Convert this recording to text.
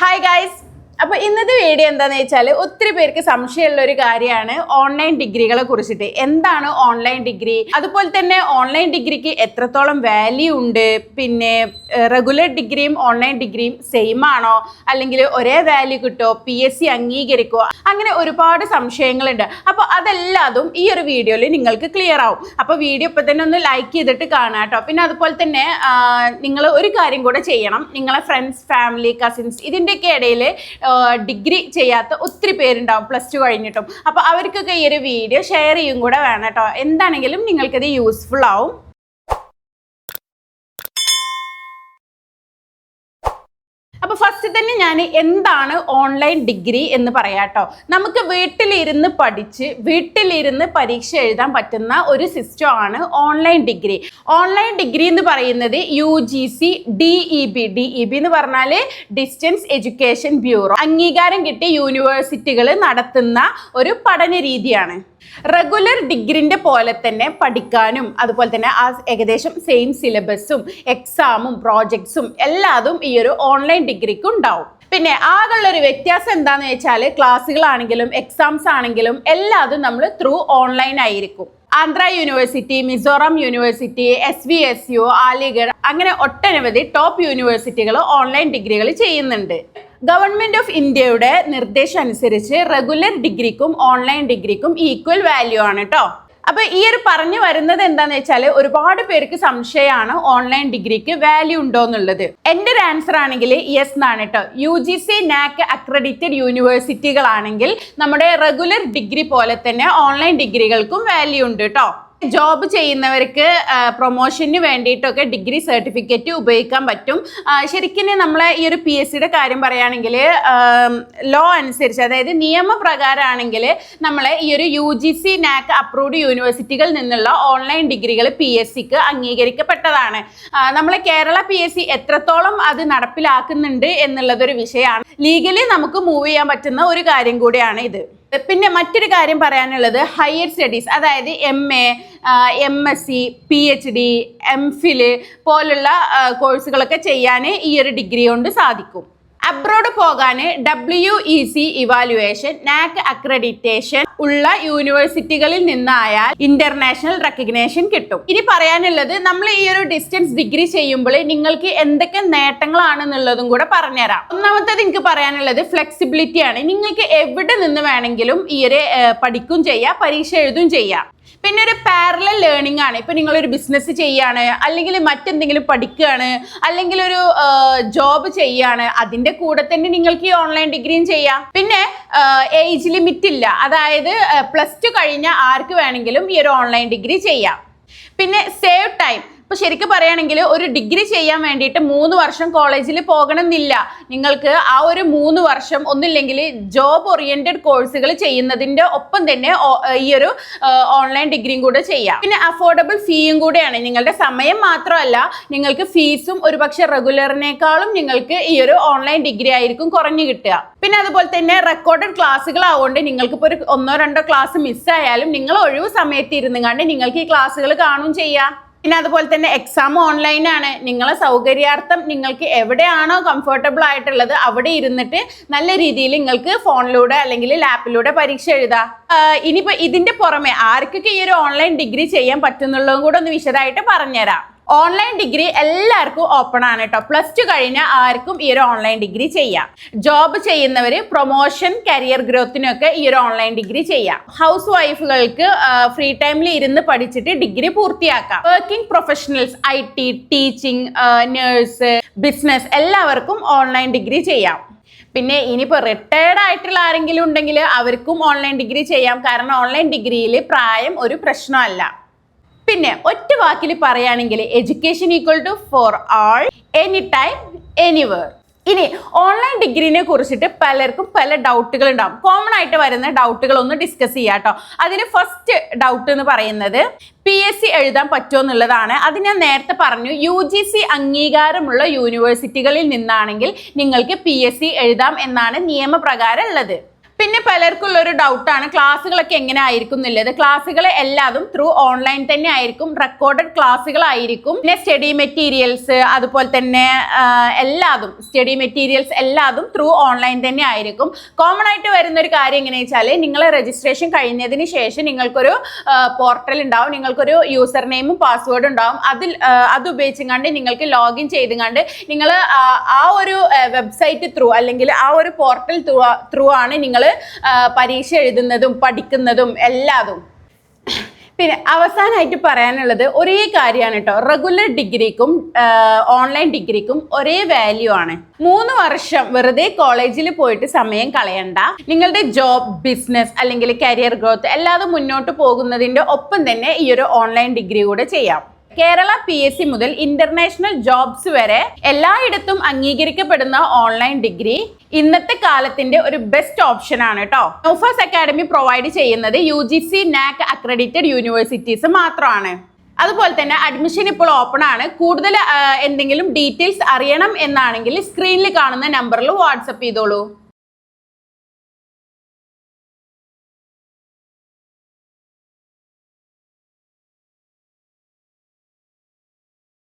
Hi guys, അപ്പൊ ഇന്നത്തെ video എന്താന്ന് വെച്ചാൽ ഒത്തിരി പേർക്ക് സംശയമുള്ള ഒരു കാര്യമാണ് ഓൺലൈൻ ഡിഗ്രികളെ കുറിച്ചിട്ട്. എന്താണ് ഓൺലൈൻ ഡിഗ്രി അതുപോലെ തന്നെ ഓൺലൈൻ ഡിഗ്രിക്ക് എത്രത്തോളം വാല്യൂ ഉണ്ട്? പിന്നെ റെഗുലർ ഡിഗ്രിയും ഓൺലൈൻ ഡിഗ്രിയും സെയിം ആണോ? അല്ലെങ്കിൽ ഒരേ വാല്യൂ കിട്ടോ? പി എസ് സി അംഗീകരിക്കോ അങ്ങനെ ഒരുപാട് സംശയങ്ങളുണ്ട്. അപ്പോൾ അതെല്ലാതും ഈ ഒരു വീഡിയോയിൽ നിങ്ങൾക്ക് ക്ലിയർ ആവും. അപ്പോൾ വീഡിയോ ഇപ്പം തന്നെ ഒന്ന് ലൈക്ക് ചെയ്തിട്ട് കാണാം കേട്ടോ. പിന്നെ അതുപോലെ തന്നെ നിങ്ങൾ ഒരു കാര്യം കൂടെ ചെയ്യണം. നിങ്ങളെ ഫ്രണ്ട്സ് ഫാമിലി കസിൻസ് ഇതിന്റെയൊക്കെ ഇടയിൽ ഡിഗ്രി ചെയ്യാത്ത ഒത്തിരി പേരുണ്ടാവും പ്ലസ് ടു കഴിഞ്ഞിട്ടും. അപ്പോൾ അവർക്കൊക്കെ ഈ ഒരു വീഡിയോ ഷെയർ ചെയ്യും കൂടെ വേണം കേട്ടോ. എന്താണെങ്കിലും നിങ്ങൾക്കത് യൂസ്ഫുൾ ആവും അപ്പൊ തന്നെ ഞാൻ എന്താണ് ഓൺലൈൻ ഡിഗ്രി എന്ന് പറയാട്ടോ. നമുക്ക് വീട്ടിലിരുന്ന് പഠിച്ച് വീട്ടിലിരുന്ന് പരീക്ഷ എഴുതാൻ പറ്റുന്ന ഒരു സിസ്റ്റം ആണ് ഓൺലൈൻ ഡിഗ്രി ഓൺലൈൻ ഡിഗ്രി എന്ന് പറയുന്നത് U G C D E B D E B എന്ന് പറഞ്ഞാൽ ഡിസ്റ്റൻസ് എഡ്യൂക്കേഷൻ ബ്യൂറോ അംഗീകാരം കിട്ടിയ യൂണിവേഴ്സിറ്റികൾ നടത്തുന്ന ഒരു പഠന രീതിയാണ് റെഗുലർ ഡിഗ്രിന്റെ പോലെ തന്നെ പഠിക്കാനും അതുപോലെ തന്നെ ആ ഏകദേശം സെയിം സിലബസും എക്സാമും പ്രോജക്ട്സും എല്ലാതും ഈ ഒരു ഓൺലൈൻ ഡിഗ്രിക്ക് ഉണ്ടാവും. പിന്നെ ആകെയുള്ള ഒരു വ്യത്യാസം എന്താണെന്ന് വെച്ചാൽ ക്ലാസ്സുകളാണെങ്കിലും എക്സാംസ് ആണെങ്കിലും എല്ലാതും നമ്മൾ ത്രൂ ഓൺലൈൻ ആയിരിക്കും. Andhra university Mizoram university S V S U Aligarh അങ്ങനെ ഒട്ടനവധി ടോപ്പ് യൂണിവേഴ്സിറ്റികൾ ഓൺലൈൻ ഡിഗ്രികൾ ചെയ്യുന്നുണ്ട്. ഗവൺമെന്റ് ഓഫ് ഇന്ത്യയുടെ നിർദ്ദേശം അനുസരിച്ച് റെഗുലർ ഡിഗ്രിക്കും ഓൺലൈൻ ഡിഗ്രിക്കും ഈക്വൽ വാല്യൂ ആണ് കേട്ടോ അപ്പൊ ഈ ഒരു പറഞ്ഞു വരുന്നത് എന്താന്ന് വെച്ചാൽ ഒരുപാട് പേർക്ക് സംശയമാണ് ഓൺലൈൻ ഡിഗ്രിക്ക് വാല്യൂ ഉണ്ടോ എന്നുള്ളത്. എന്റെ ഒരു ആൻസർ ആണെങ്കിൽ യെസ് എന്നാണ് കേട്ടോ U G C NAAC accredited യൂണിവേഴ്സിറ്റികളാണെങ്കിൽ നമ്മുടെ റെഗുലർ ഡിഗ്രി പോലെ തന്നെ ഓൺലൈൻ ഡിഗ്രികൾക്കും വാല്യൂ ഉണ്ട് കേട്ടോ ജോബ് ചെയ്യുന്നവർക്ക് പ്രൊമോഷന് വേണ്ടിയിട്ടൊക്കെ ഡിഗ്രി സർട്ടിഫിക്കറ്റ് ഉപയോഗിക്കാൻ പറ്റും. ശരിക്കും നമ്മളെ ഈ ഒരു പി എസ് സിയുടെ കാര്യം പറയുകയാണെങ്കിൽ ലോ അനുസരിച്ച് അതായത് നിയമപ്രകാരമാണെങ്കിൽ നമ്മളെ ഈ ഒരു U G C NAAC approved യൂണിവേഴ്സിറ്റികളിൽ നിന്നുള്ള ഓൺലൈൻ ഡിഗ്രികൾ പി എസ് സിക്ക് അംഗീകരിക്കപ്പെട്ടതാണ്. നമ്മളെ കേരള പി എസ് സി എത്രത്തോളം അത് നടപ്പിലാക്കുന്നുണ്ട് എന്നുള്ളതൊരു വിഷയമാണ്. ലീഗലി നമുക്ക് മൂവ് ചെയ്യാൻ പറ്റുന്ന ഒരു കാര്യം കൂടിയാണ് ഇത്. പിന്നെ മറ്റൊരു കാര്യം പറയാനുള്ളത് ഹയർ സ്റ്റഡീസ് അതായത് M A M S C P H D M phil പോലുള്ള കോഴ്സുകളൊക്കെ ചെയ്യാൻ ഈ ഒരു ഡിഗ്രി കൊണ്ട് സാധിക്കും. അബ്രോഡ് പോകാൻ W E C evaluation NAAC accreditation ഉള്ള യൂണിവേഴ്സിറ്റികളിൽ നിന്നായാൽ ഇന്റർനാഷണൽ റെക്കഗ്നേഷൻ കിട്ടും. ഇനി പറയാനുള്ളത് നമ്മൾ ഈ ഒരു ഡിസ്റ്റൻസ് ഡിഗ്രി ചെയ്യുമ്പോൾ നിങ്ങൾക്ക് എന്തൊക്കെ നേട്ടങ്ങളാണെന്നുള്ളതും കൂടെ പറഞ്ഞുതരാം. ഒന്നാമത്തേത് എനിക്ക് പറയാനുള്ളത് ഫ്ലെക്സിബിലിറ്റി ആണ്. നിങ്ങൾക്ക് എവിടെ നിന്ന് വേണമെങ്കിലും ഈ ഒരു പഠിക്കും ചെയ്യാം പരീക്ഷ എഴുതും ചെയ്യാം. പിന്നെ ഒരു പാരലൽ ലേണിംഗ് ആണ്. ഇപ്പൊ നിങ്ങൾ ഒരു ബിസിനസ് ചെയ്യാണ് അല്ലെങ്കിൽ മറ്റെന്തെങ്കിലും പഠിക്കുകയാണ് അല്ലെങ്കിൽ ഒരു ജോബ് ചെയ്യാണ് അതിന്റെ കൂടെ തന്നെ നിങ്ങൾക്ക് ഈ ഓൺലൈൻ ഡിഗ്രിയും ചെയ്യാം. പിന്നെ ഏജ് ലിമിറ്റ് ഇല്ല. അതായത് പ്ലസ് ടു കഴിഞ്ഞ ആർക്ക് വേണമെങ്കിലും ഈ ഒരു ഓൺലൈൻ ഡിഗ്രി ചെയ്യാം. പിന്നെ സേവ് ടൈം ഇപ്പൊ ശരിക്കും പറയുകയാണെങ്കിൽ ഒരു ഡിഗ്രി ചെയ്യാൻ വേണ്ടിയിട്ട് മൂന്ന് വർഷം കോളേജിൽ പോകണമെന്നില്ല. നിങ്ങൾക്ക് ആ ഒരു മൂന്ന് വർഷം ഒന്നില്ലെങ്കിൽ ജോബ് ഓറിയന്റഡ് കോഴ്സുകൾ ചെയ്യുന്നതിന്റെ ഒപ്പം തന്നെ ഈ ഒരു ഓൺലൈൻ ഡിഗ്രിയും കൂടെ ചെയ്യാം. പിന്നെ അഫോർഡബിൾ ഫീയും കൂടെയാണ്. നിങ്ങളുടെ സമയം മാത്രമല്ല നിങ്ങൾക്ക് ഫീസും ഒരുപക്ഷെ റെഗുലറിനേക്കാളും നിങ്ങൾക്ക് ഈ ഒരു ഓൺലൈൻ ഡിഗ്രി ആയിരിക്കും കുറഞ്ഞു കിട്ടുക. പിന്നെ അതുപോലെ തന്നെ റെക്കോർഡഡ് ക്ലാസ്സുകൾ ആവുകൊണ്ട് നിങ്ങൾക്ക് ഒരു ഒന്നോ രണ്ടോ ക്ലാസ് മിസ്സായാലും നിങ്ങൾ ഒഴിവ് സമയത്ത് ഇരുന്നുകൊണ്ട് നിങ്ങൾക്ക് ഈ ക്ലാസ്സുകൾ കാണുകയും ചെയ്യാം. പിന്നെ അതുപോലെ തന്നെ എക്സാം ഓൺലൈനാണ് നിങ്ങളെ സൗകര്യാർത്ഥം നിങ്ങൾക്ക് എവിടെയാണോ കംഫർട്ടബിൾ ആയിട്ടുള്ളത് അവിടെ ഇരുന്നിട്ട് നല്ല രീതിയിൽ നിങ്ങൾക്ക് ഫോണിലൂടെ അല്ലെങ്കിൽ ലാപ്പിലൂടെ പരീക്ഷ എഴുതാം. ഇനിയിപ്പോൾ ഇതിന്റെ പുറമെ ആർക്കൊക്കെ ഈ ഒരു ഓൺലൈൻ ഡിഗ്രി ചെയ്യാൻ പറ്റുന്നുള്ളതും കൂടെ ഒന്ന് വിശദമായിട്ട് പറഞ്ഞുതരാം. ഓൺലൈൻ ഡിഗ്രി എല്ലാവർക്കും ഓപ്പൺ ആണ് കേട്ടോ പ്ലസ് ടു കഴിഞ്ഞ ആർക്കും ഈ ഒരു ഓൺലൈൻ ഡിഗ്രി ചെയ്യാം. ജോബ് ചെയ്യുന്നവർ പ്രൊമോഷൻ കരിയർ ഗ്രോത്തിനൊക്കെ ഈ ഒരു ഓൺലൈൻ ഡിഗ്രി ചെയ്യാം. ഹൗസ് വൈഫുകൾക്ക് ഫ്രീ ടൈമിൽ ഇരുന്ന് പഠിച്ചിട്ട് ഡിഗ്രി പൂർത്തിയാക്കാം. Working professionals I T teaching nurse business എല്ലാവർക്കും ഓൺലൈൻ ഡിഗ്രി ചെയ്യാം. പിന്നെ ഇനിയിപ്പോൾ റിട്ടയർഡ് ആയിട്ടുള്ള ആരെങ്കിലും ഉണ്ടെങ്കിൽ അവർക്കും ഓൺലൈൻ ഡിഗ്രി ചെയ്യാം. കാരണം ഓൺലൈൻ ഡിഗ്രിയിൽ പ്രായം ഒരു പ്രശ്നമല്ല. പിന്നെ ഒറ്റ വാക്കിൽ പറയുകയാണെങ്കിൽ education equal to for all any time anywhere ഇനി ഓൺലൈൻ ഡിഗ്രീനെ കുറിച്ചിട്ട് പലർക്കും പല ഡൗട്ടുകൾ ഉണ്ടാവും. കോമൺ ആയിട്ട് വരുന്ന ഡൗട്ടുകൾ ഒന്ന് ഡിസ്കസ് ചെയ്യാം കേട്ടോ. അതിന് ഫസ്റ്റ് ഡൗട്ട് എന്ന് പറയുന്നത് പി എസ് സി എഴുതാൻ പറ്റുമോ എന്നുള്ളതാണ്. അത് ഞാൻ നേരത്തെ പറഞ്ഞു യു ജി സി അംഗീകാരമുള്ള യൂണിവേഴ്സിറ്റികളിൽ നിന്നാണെങ്കിൽ നിങ്ങൾക്ക് പി എസ് സി എഴുതാം എന്നാണ് നിയമപ്രകാരം ഉള്ളത്. പിന്നെ പലർക്കുള്ള ഒരു ഡൗട്ടാണ് ക്ലാസ്സുകളൊക്കെ എങ്ങനെ ആയിരിക്കും എന്നുള്ളത്. ക്ലാസ്സുകൾ എല്ലാതും ത്രൂ ഓൺലൈൻ തന്നെ ആയിരിക്കും. റെക്കോർഡഡ് ക്ലാസ്സുകളായിരിക്കും പിന്നെ സ്റ്റഡി മെറ്റീരിയൽസ് അതുപോലെ തന്നെ എല്ലാതും സ്റ്റഡി മെറ്റീരിയൽസ് എല്ലാതും ത്രൂ ഓൺലൈൻ തന്നെ ആയിരിക്കും. കോമൺ ആയിട്ട് വരുന്ന ഒരു കാര്യം എങ്ങനെയാ വെച്ചാൽ നിങ്ങൾ രജിസ്ട്രേഷൻ കഴിഞ്ഞതിന് ശേഷം നിങ്ങൾക്കൊരു പോർട്ടൽ ഉണ്ടാവും. നിങ്ങൾക്കൊരു യൂസർ നെയിമും പാസ്വേഡും ഉണ്ടാവും. അതിൽ അത് ഉപയോഗിച്ചുകൊണ്ട് നിങ്ങൾക്ക് ലോഗിൻ ചെയ്തുകൊണ്ട് നിങ്ങൾ ആ ഒരു വെബ്സൈറ്റ് ത്രൂ അല്ലെങ്കിൽ ആ ഒരു പോർട്ടൽ ത്രൂ ആണ് നിങ്ങൾ പരീക്ഷ എഴുതുന്നതും പഠിക്കുന്നതും എല്ലാതും. പിന്നെ അവസാനമായിട്ട് പറയാനുള്ളത് ഒരേ കാര്യമാണ് കേട്ടോ. റെഗുലർ ഡിഗ്രിക്കും ഓൺലൈൻ ഡിഗ്രിക്കും ഒരേ വാല്യൂ ആണ്. മൂന്ന് വർഷം വെറുതെ കോളേജിൽ പോയിട്ട് സമയം കളയണ്ട. നിങ്ങളുടെ ജോബ് ബിസിനസ് അല്ലെങ്കിൽ കരിയർ ഗ്രോത്ത് എല്ലാതും മുന്നോട്ട് പോകുന്നതിന്റെ ഒപ്പം തന്നെ ഈ ഒരു ഓൺലൈൻ ഡിഗ്രി കൂടെ ചെയ്യാം. കേരള പി എസ് സി മുതൽ ഇന്റർനാഷണൽ ജോബ്സ് വരെ എല്ലായിടത്തും അംഗീകരിക്കപ്പെടുന്ന ഓൺലൈൻ ഡിഗ്രി ഇന്നത്തെ കാലത്തിന്റെ ഒരു ബെസ്റ്റ് ഓപ്ഷൻ ആണ് കേട്ടോ നോഫാസ് അക്കാഡമി പ്രൊവൈഡ് ചെയ്യുന്നത് U G C NAAC accredited universities മാത്രമാണ്. അതുപോലെ തന്നെ അഡ്മിഷൻ ഇപ്പോൾ ഓപ്പൺ ആണ്. കൂടുതൽ എന്തെങ്കിലും ഡീറ്റെയിൽസ് അറിയണം എന്നാണെങ്കിൽ സ്ക്രീനിൽ കാണുന്ന നമ്പറിൽ വാട്സപ്പ് ചെയ്തോളൂ.